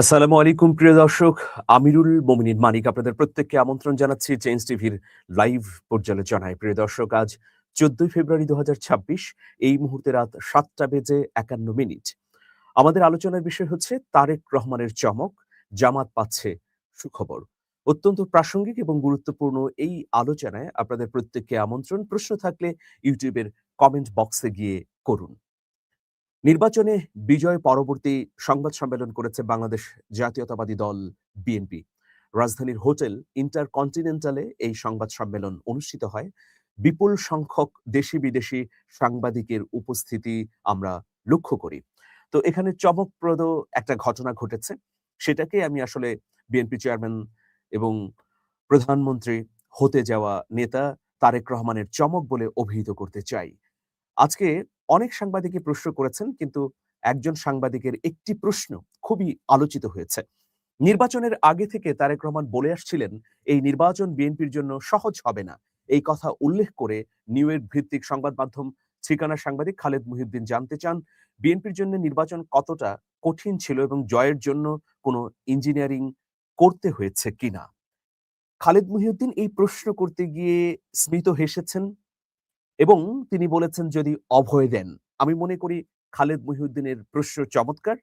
আসসালামু আলাইকুম, প্রিয় দর্শক। আমিরুল মোমিনিন মানিক আপনাদের প্রত্যেককে আমন্ত্রণ জানাচ্ছি চেঞ্জ টিভির লাইভ পর্যালোচনায়। প্রিয় দর্শক, আজ চোদ্দই ফেব্রুয়ারি দু হাজার ছাব্বিশ, এই মুহূর্তে রাত সাতটা বেজে একান্ন মিনিট। আমাদের আলোচনার বিষয় হচ্ছে তারেক রহমানের চমক, জামাত পাচ্ছে সুখবর। অত্যন্ত প্রাসঙ্গিক এবং গুরুত্বপূর্ণ এই আলোচনায় আপনাদের প্রত্যেককে আমন্ত্রণ। প্রশ্ন থাকলে ইউটিউবের কমেন্ট বক্সে গিয়ে করুন। নির্বাচনে বিজয় পরবর্তী সংবাদ সম্মেলন করেছে বাংলাদেশ জাতীয়তাবাদী দল বিএনপি রাজধানীর হোটেল ইন্টারকন্টিনেন্টালে এই সংবাদ সম্মেলন অনুষ্ঠিত হয়। বিপুল সংখ্যক দেশি বিদেশি সাংবাদিকের উপস্থিতি আমরা লক্ষ্য করি। তো এখানে চমকপ্রদ একটা ঘটনা ঘটেছে। সেটাকে আমি আসলে বিএনপি চেয়ারম্যান এবং প্রধানমন্ত্রী হতে যাওয়া নেতা তারেক রহমানের চমক বলে অভিহিত করতে চাই। আজকে অনেক সাংবাদিকই প্রশ্ন করেছেন, কিন্তু একজন সাংবাদিকের একটি প্রশ্ন খুবই আলোচিত হয়েছে। নির্বাচনের আগে থেকে তারেক রহমান বলে আসছিলেন, এই নির্বাচন বিএনপির জন্য সহজ হবে না। এই কথা উল্লেখ করে নিউ ইয়র্ক ভিত্তিক সংবাদ মাধ্যম ঠিকানা সাংবাদিক খালেদ মুহিউদ্দিন জানতে চান, বিএনপির জন্য নির্বাচন কতটা কঠিন ছিল এবং জয়ের জন্য কোনো ইঞ্জিনিয়ারিং করতে হয়েছে কিনা? খালেদ মুহিউদ্দিন এই প্রশ্ন করতে গিয়ে স্মিত হেসেছেন এবং তিনি বলেছেন যদি অভয় দেন। আমি মনে করি খালেদ মহিউদ্দিনের প্রশ্ন চমৎকার।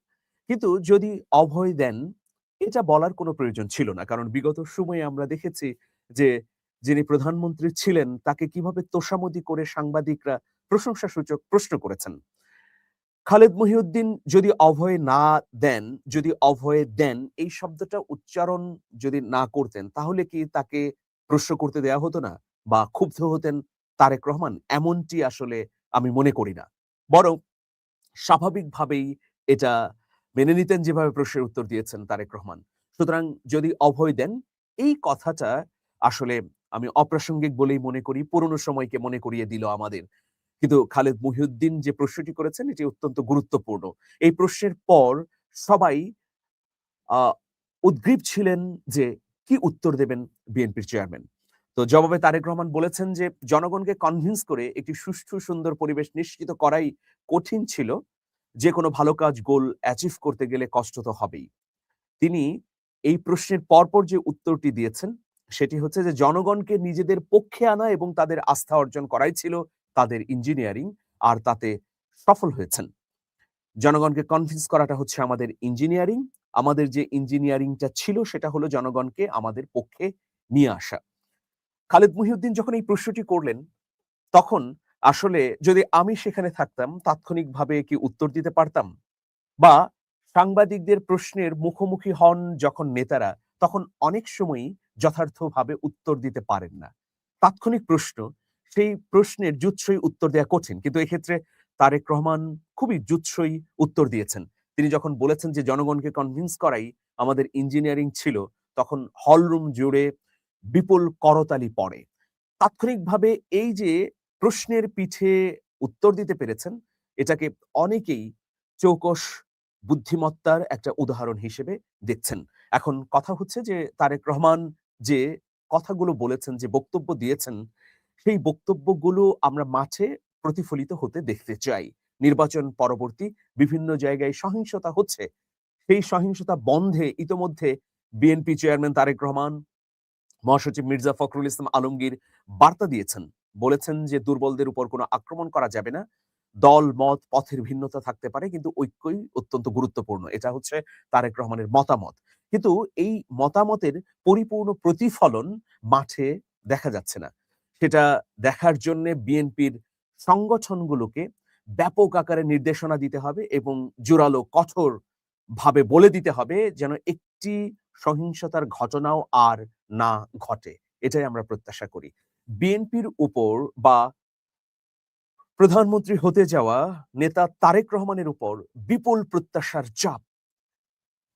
কিন্তু যদি অভয় দেন, এটা বলার কোনো প্রয়োজন ছিল না। কারণ বিগত সময়ে আমরা দেখেছি যে, যিনি প্রধানমন্ত্রী ছিলেন, তাকে কীভাবে তোষামদি করে সাংবাদিকরা প্রশংসা সূচক প্রশ্ন করেছেন। খালেদ মহিউদ্দিন যদি অভয় না দেন, যদি অভয়ে দেন, এই শব্দটা উচ্চারণ যদি না করতেন, তাহলে কি তাকে প্রশ্ন করতে দেয়া হতো না? বা ক্ষুব্ধ হতেন তারেক রহমান এমনটি আসলে আমি মনে করি না। বরং স্বাভাবিকভাবেই এটা মেনে নিতেন যেভাবে প্রশ্নের উত্তর দিয়েছেন তারেক রহমান। সুতরাং যদি অভয় দেন, এই কথাটা আসলে আমি অপ্রাসঙ্গিক বলেই মনে করি, পুরনো সময়কে মনে করিয়ে দিল আমাদের। কিন্তু খালেদ মহিউদ্দিন যে প্রশ্নটি করেছেন, এটি অত্যন্ত গুরুত্বপূর্ণ। এই প্রশ্নের পর সবাই আহ উদ্গ্রীব ছিলেন যে কি উত্তর দেবেন বিএনপির চেয়ারম্যান। তো জবাবে তারেক রহমান বলেছেন যে, জনগণকে কনভিন্স করে একটি সুষ্ঠু, সুন্দর পরিবেশ নিশ্চিত করাই কঠিন ছিল। যে কোনো ভালো কাজ গোল অ্যাচিভ করতে গেলে কষ্ট তো হবেই। তিনি এই প্রশ্নের পরপর যে উত্তরটি দিয়েছেন, সেটি হচ্ছে যে, জনগণকে নিজেদের পক্ষে আনা এবং তাদের আস্থা অর্জন করাই ছিল তাদের ইঞ্জিনিয়ারিং আর তাতে সফল হয়েছেন। জনগণকে কনভিন্স করাটা হচ্ছে আমাদের ইঞ্জিনিয়ারিং আমাদের যে ইঞ্জিনিয়ারিংটা ছিল সেটা হলো জনগণকে আমাদের পক্ষে নিয়ে আসা। খালেদ মুহিউদ্দিন যখন এই প্রশ্নটি করলেন, তখন আসলে যদি আমি সেখানে থাকতাম, তাৎক্ষণিকভাবে কি উত্তর দিতে পারতাম? বা সাংবাদিকদের প্রশ্নের মুখোমুখি হন যখন নেতারা, তখন অনেক সময়ই যথার্থভাবে উত্তর দিতে পারেন না। তাৎক্ষণিক প্রশ্ন, সেই প্রশ্নের জুৎসই উত্তর দেওয়া কঠিন। কিন্তু এক্ষেত্রে তারেক রহমান খুবই জুৎসই উত্তর দিয়েছেন। তিনি যখন বলেছেন যে, জনগণকে কনভিন্স করাই আমাদের ইঞ্জিনিয়ারিং ছিল, তখন হলরুম জুড়ে বিপুল করতালি পড়ে। তাৎক্ষণিকভাবে এই যে প্রশ্নের পিঠে উত্তর দিতে পেরেছেন, এটাকে অনেকেই চৌকস বুদ্ধিমত্তার একটা উদাহরণ হিসেবে দেখছেন। এখন কথা হচ্ছে যে তারেক রহমান যে কথাগুলো বলেছেন, যে বক্তব্য দিয়েছেন, সেই বক্তব্যগুলো আমরা মাঠে প্রতিফলিত হতে দেখতে চাই। নির্বাচন পরবর্তী বিভিন্ন জায়গায় সহিংসতা হচ্ছে। সেই সহিংসতা বন্ধে ইতোমধ্যে বিএনপি চেয়ারম্যান তারেক রহমান মহাসচিব মির্জা ফখরুল ইসলাম আলমগীর বার্তা দিয়েছেন। বলেছেন যে, দুর্বলদের উপর কোনো আক্রমণ করা যাবে না। দল, মত, পথের ভিন্নতা থাকতে পারে, কিন্তু ঐক্যই অত্যন্ত গুরুত্বপূর্ণ। এটা হচ্ছে তারেক রহমানের মতামত। কিন্তু এই মতামতের পরিপূর্ণ প্রতিফলন মাঠে দেখা যাচ্ছে না। সেটা দেখার জন্য বিএনপির সংগঠনগুলোকে ব্যাপক আকারে নির্দেশনা দিতে হবে এবং জোরালো কঠোর ভাবে বলে দিতে হবে যেন একটি সহিংসতার ঘটনাও আর না ঘটে। এটাই আমরা প্রত্যাশা করি। বিএনপির উপর বা প্রধানমন্ত্রী হতে যাওয়া নেতা তারেক রহমানের উপর বিপুল প্রত্যাশার চাপ।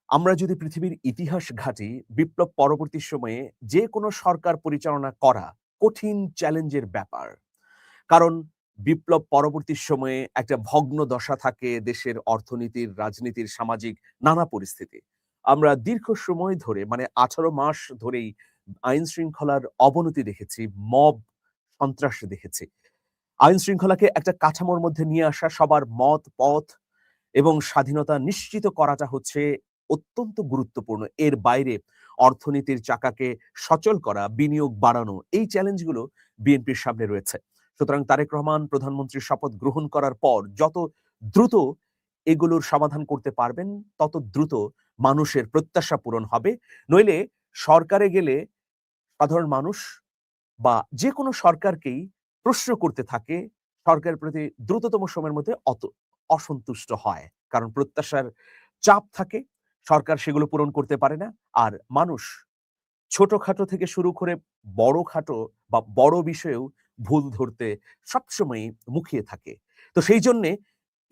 আমরা যদি পৃথিবীর ইতিহাস ঘাটি, বিপ্লব পরবর্তী সময়ে যে কোনো সরকার পরিচালনা করা কঠিন চ্যালেঞ্জের ব্যাপার। কারণ বিপ্লব পরবর্তী সময়ে একটা ভগ্ন দশা থাকে দেশের অর্থনীতির, রাজনীতির, সামাজিক নানা পরিস্থিতি। আমরা দীর্ঘ সময় ধরে মানে আঠারো মাস ধরেই আইন শৃঙ্খলার অবনতি দেখেছি, মব সন্ত্রাস দেখেছি। আইন শৃঙ্খলাকে একটা কাঠামোর মধ্যে নিয়ে আসা সবার মত, পথ এবং স্বাধীনতা নিশ্চিত করাটা হচ্ছে অত্যন্ত গুরুত্বপূর্ণ। এর বাইরে অর্থনীতির চাকাকে সচল করা, বিনিয়োগ বাড়ানো, এই চ্যালেঞ্জগুলো বিএনপির সামনে রয়েছে। সুতরাং তারেক রহমান প্রধানমন্ত্রীর শপথ গ্রহণ করার পর যত দ্রুত এগুলোর সমাধান করতে পারবেন, তত দ্রুত মানুষের প্রত্যাশা পূরণ হবে। নইলে সরকারে গেলে সাধারণ মানুষ বা যে কোনো সরকারকেই প্রশ্ন করতে থাকে, সরকারের প্রতি দ্রুততম সময়ের মধ্যে অত অসন্তুষ্ট হয়। কারণ প্রত্যাশার চাপ থাকে, সরকার সেগুলো পূরণ করতে পারে না। আর মানুষ ছোটখাটো থেকে শুরু করে বড় খাটো বা বড় বিষয়েও ভুল ধরতে সবসময় মুখিয়ে থাকে। তো সেই জন্যে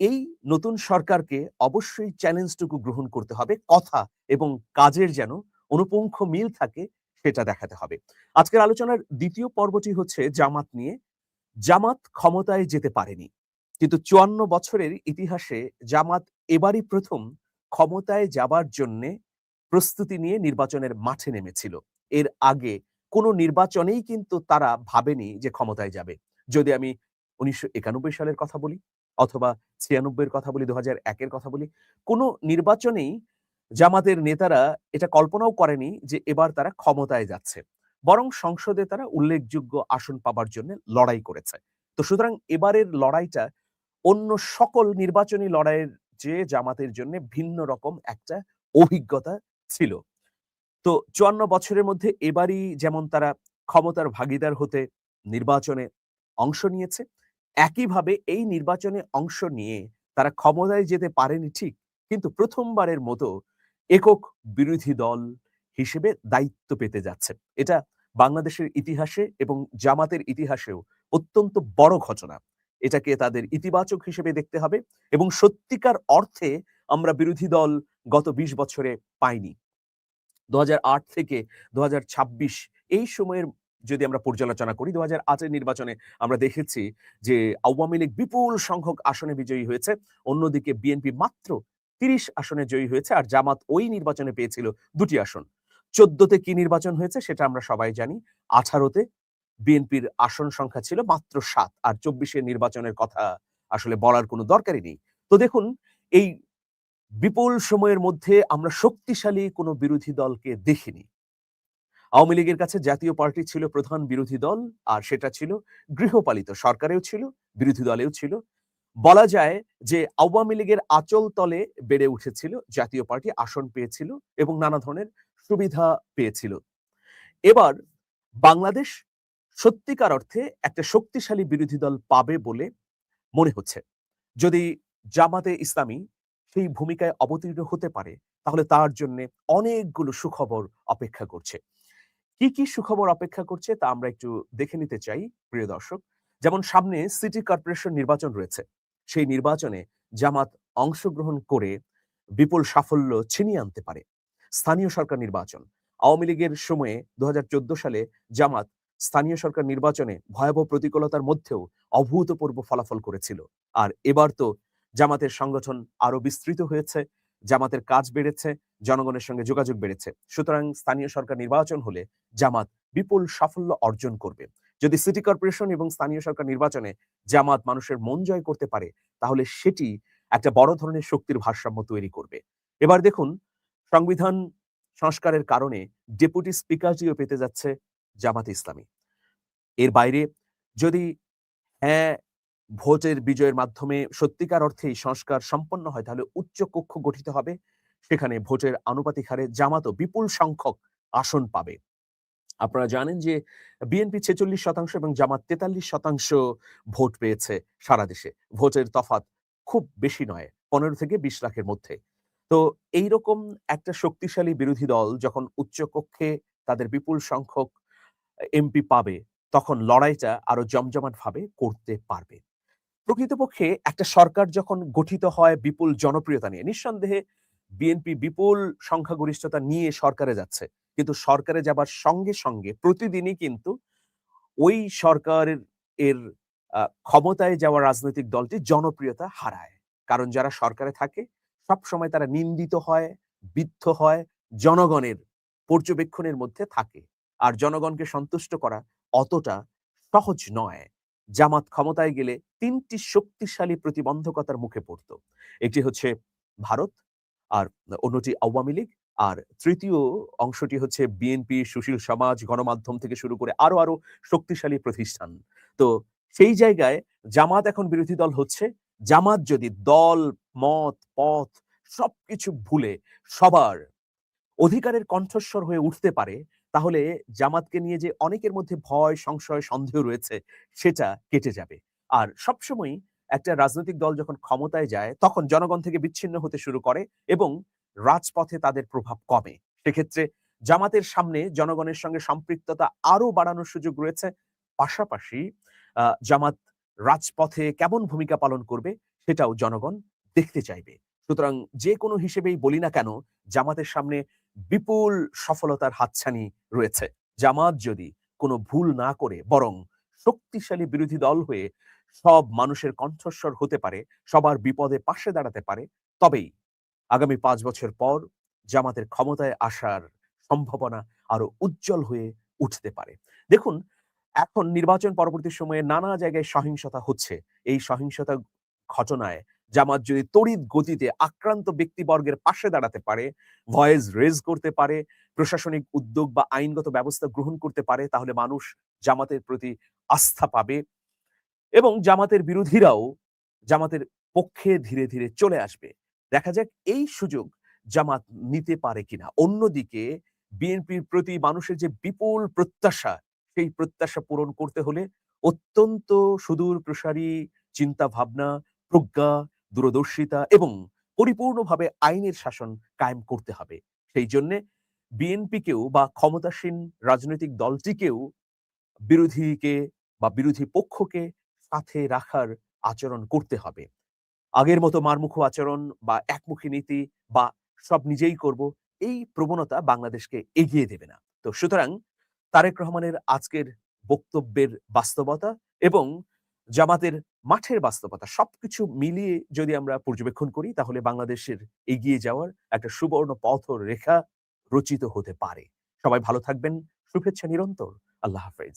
এই নতুন সরকারকে অবশ্যই চ্যালেঞ্জটুকু গ্রহণ করতে হবে, কথা এবং কাজের যেন অনুপুঙ্খ মিল থাকে সেটা দেখাতে হবে। আজকের আলোচনার দ্বিতীয় পর্বটি হচ্ছে জামাত নিয়ে। জামাত ক্ষমতায় যেতে পারেনি, কিন্তু চুয়ান্ন বছরের ইতিহাসে জামাত এবারই প্রথম ক্ষমতায় যাবার জন্যে প্রস্তুতি নিয়ে নির্বাচনের মাঠে নেমেছিল। এর আগে কোনো নির্বাচনেই কিন্তু তারা ভাবেনি যে ক্ষমতায় যাবে। যদি আমি উনিশশো একানব্বই সালের কথা বলি অথবা ছিয়ানব্বইয়ের কথা বলি দু হাজার একের কথা বলি, কোনো নির্বাচনেই জামাতের নেতারা এটা কল্পনাও করেনি যে এবার তারা ক্ষমতায় যাচ্ছে। বরং সংসদে তারা উল্লেখযোগ্য আসন পাবার জন্য লড়াই করেছে। তো সুতরাং এবারের লড়াইটা অন্য সকল নির্বাচনী লড়াইয়ের যে জামাতের জন্য ভিন্ন রকম একটা অভিজ্ঞতা ছিল। তো চুয়ান্ন বছরের মধ্যে এবারই যেমন তারা ক্ষমতার ভাগিদার হতে নির্বাচনে অংশ নিয়েছে একইভাবে এই নির্বাচনে অংশ নিয়ে তারা ক্ষমতায় যেতে পারেনি ঠিক, কিন্তু প্রথমবারের মতো একক বিরোধী দল হিসেবে দায়িত্ব পেতে যাচ্ছে এটা বাংলাদেশের ইতিহাসে এবং জামাতের ইতিহাসেও অত্যন্ত বড় ঘটনা। এটাকে তাদের ইতিবাচক হিসেবে দেখতে হবে এবং সত্যিকার অর্থে আমরা বিরোধী দল গত ২০ বছরে পাইনি। দু হাজার আট থেকে দু হাজার ছাব্বিশ এই সময়ের যদি আমরা পর্যালোচনা করি দু হাজার নির্বাচনে আমরা দেখেছি যে আওয়ামী লীগ বিপুল সংখ্যক আসনে বিজয়ী হয়েছে। অন্যদিকে বিএনপি মাত্র তিরিশ আসনে জয়ী হয়েছে আর জামাত ওই নির্বাচনে পেয়েছিল দুটি আসন। চোদ্দতে কি নির্বাচন হয়েছে সেটা আমরা সবাই জানি। আঠারোতে বিএনপির আসন সংখ্যা ছিল মাত্র সাত আর চব্বিশের নির্বাচনের কথা আসলে বলার কোনো দরকারই নেই। তো দেখুন, এই বিপুল সময়ের মধ্যে আমরা শক্তিশালী কোনো বিরোধী দলকে দেখিনি। আওয়ামী লীগের কাছে জাতীয় পার্টি ছিল প্রধান বিরোধী দল, আর সেটা ছিল গৃহপালিত, সরকারেও ছিল, বিরোধী দলেও ছিল। বলা যায় যে আওয়ামী লীগের আচল তলে বেড়ে উঠেছিল, জাতীয় পার্টি আসন পেয়েছিল এবং নানা ধরনের সুবিধা পেয়েছিল। এবার বাংলাদেশ সত্যিকার অর্থে একটা শক্তিশালী বিরোধী দল পাবে বলে মনে হচ্ছে। যদি জামাতে ইসলামী সেই ভূমিকায় অবতীর্ণ হতে পারে, তাহলে তার জন্য অনেকগুলো সুখবর অপেক্ষা করছে। কি কি সুখবর অপেক্ষা করছে তা আমরা একটু দেখে নিতে চাই, প্রিয় দর্শক। যেমন সামনে সিটি কর্পোরেশন নির্বাচন রয়েছে। সেই নির্বাচনে জামাত অংশগ্রহণ করে বিপুল সাফল্য ছিনিয়ে আনতে পারে। স্থানীয় সরকার নির্বাচন। আওয়ামী লীগের সময়ে দু হাজার চোদ্দ সালে জামাত স্থানীয় সরকার নির্বাচনে ভয়াবহ প্রতিকূলতার মধ্যেও অভূতপূর্ব ফলাফল করেছিল। আর এবার তো জামাতের সংগঠন আরও বিস্তৃত হয়েছে, জামাতের কাজ বেড়েছে জনগণের সঙ্গে যোগাযোগ বেড়েছে। সুতরাং স্থানীয় সরকার নির্বাচন হলে জামাত বিপুল সাফল্য অর্জন করবে। যদি সিটি কর্পোরেশন এবং স্থানীয় সরকার নির্বাচনে জামাত মানুষের মন জয় করতে পারে, তাহলে সেটি একটা বড় ধরনের শক্তির ভারসাম্য তৈরি করবে। এবার দেখুন, সংবিধান সংস্কারের কারণে ডেপুটি স্পিকারটিও পেতে যাচ্ছে জামাত ইসলামী। এর বাইরে যদি হ্যাঁ ভোটের বিজয়ের মাধ্যমে সত্যিকার অর্থে সংস্কার সম্পন্ন হয়, তাহলে উচ্চ কক্ষ গঠিত হবে। সেখানে ভোটের আনুপাতিক হারে জামাতও বিপুল সংখ্যক আসন পাবে। আপনারা জানেন যে বিএনপি ছেচল্লিশ শতাংশ এবং জামাত তেতাল্লিশ শতাংশ ভোট পেয়েছে সারা দেশে। ভোটের তফাত খুব বেশি নয়, পনেরো থেকে বিশ লাখের মধ্যে। তো এইরকম একটা শক্তিশালী বিরোধী দল যখন উচ্চকক্ষে তাদের বিপুল সংখ্যক এমপি পাবে, তখন লড়াইটা আরও জমজমাট ভাবে করতে পারবে। প্রকৃতপক্ষে একটা সরকার যখন গঠিত হয় বিপুল জনপ্রিয়তা নিয়ে, নিঃসন্দেহে বিএনপি বিপুল সংখ্যাগরিষ্ঠতা নিয়ে সরকারে যাচ্ছে। কিন্তু সরকারে যাবার সঙ্গে সঙ্গে প্রতিদিনই কিন্তু ওই সরকারের এর ক্ষমতায় যাওয়া রাজনৈতিক দলটি জনপ্রিয়তা হারায়। কারণ যারা সরকারে থাকে সব সময় তারা নিন্দিত হয়, বিদ্ধ হয়, জনগণের পর্যবেক্ষণের মধ্যে থাকে। আর জনগণকে সন্তুষ্ট করা অতটা সহজ নয়। জামাত ক্ষমতায় গেলে তিনটি শক্তিশালী প্রতিবন্ধকতার মুখে পড়ত। একটি হচ্ছে ভারত আর অন্যটি আওয়ামী লীগ। আর তৃতীয় অংশটি হচ্ছে বিএনপি সুশীল সমাজ, গণমাধ্যম থেকে শুরু করে আরও আরও শক্তিশালী প্রতিষ্ঠান। তো সেই জায়গায় জামাত এখন বিরোধী দল হচ্ছে। জামাত যদি দল, মত, পথ সবকিছু ভুলে সবার অধিকারের কণ্ঠস্বর হয়ে উঠতে পারে, তাহলে জামাতকে নিয়ে যে অনেকের মধ্যে ভয়, সংশয়, সন্দেহ রয়েছে, সেটা কেটে যাবে। আর সবসময় একটা রাজনৈতিক দল যখন ক্ষমতায় যায়, তখন জনগণ থেকে বিচ্ছিন্ন হতে শুরু করে এবং রাজপথে তাদের প্রভাব কমে। সেক্ষেত্রে জামাতের সামনে জনগণের সঙ্গে সম্পৃক্ততা আরও বাড়ানোর সুযোগ রয়েছে। পাশাপাশি জামাত রাজপথে কেমন ভূমিকা পালন করবে সেটাও জনগণ দেখতে চাইবে। সুতরাং যে কোনো হিসেবেই বলি না কেন, জামাতের সামনে বিপুল সফলতার হাতছানি রয়েছে। জামাত যদি কোনো ভুল না করে বরং শক্তিশালী বিরোধী দল হয়ে সব মানুষের কণ্ঠস্বর হতে পারে, সবার বিপদে পাশে দাঁড়াতে পারে। তবেই আগামী পাঁচ বছর পর জামাতের ক্ষমতায় আসার সম্ভাবনা আরও উজ্জ্বল হয়ে উঠতে পারে। দেখুন, এখন নির্বাচন পরবর্তী সময়ে নানা জায়গায় সহিংসতা হচ্ছে। এই সহিংসতা ঘটনায় জামাত যদি তড়িৎ গতিতে আক্রান্ত ব্যক্তিবর্গের পাশে দাঁড়াতে পারে, ভয়েস রেজ করতে পারে, প্রশাসনিক উদ্যোগ বা আইনগত ব্যবস্থা গ্রহণ করতে পারে, তাহলে মানুষ জামাতের প্রতি আস্থা পাবে। এবং জামাতের বিরোধীরাও জামাতের পক্ষে ধীরে ধীরে চলে আসবে। দেখা যাক এই সুযোগ জামাত নিতে পারে কিনা। অন্যদিকে বিএনপির প্রতি মানুষের যে বিপুল প্রত্যাশা, সেই প্রত্যাশা পূরণ করতে হলে অত্যন্ত সুদূর প্রসারী চিন্তা ভাবনা প্রজ্ঞা, দূরদর্শিতা এবং পরিপূর্ণভাবে আইনের শাসন কায়েম করতে হবে। সেই জন্য বিএনপিকেও বা ক্ষমতাসীন রাজনৈতিক দলটিকেও বিরোধীকে বা বিরোধী পক্ষকে সাথে রাখার আচরণ করতে হবে। আগের মতো মারমুখো আচরণ বা একমুখী নীতি বা সব নিজেই করব, এই প্রবণতা বাংলাদেশকে এগিয়ে দেবে না। তো সুতরাং তারেক রহমানের আজকের বক্তব্যের বাস্তবতা এবং জামাতের মাঠের বাস্তবতা সবকিছু মিলিয়ে যদি আমরা পর্যবেক্ষণ করি, তাহলে বাংলাদেশের এগিয়ে যাওয়ার একটা সুবর্ণ পথ রেখা রচিত হতে পারে। সবাই ভালো থাকবেন, শুভেচ্ছা নিরন্তর, আল্লাহ হাফেজ।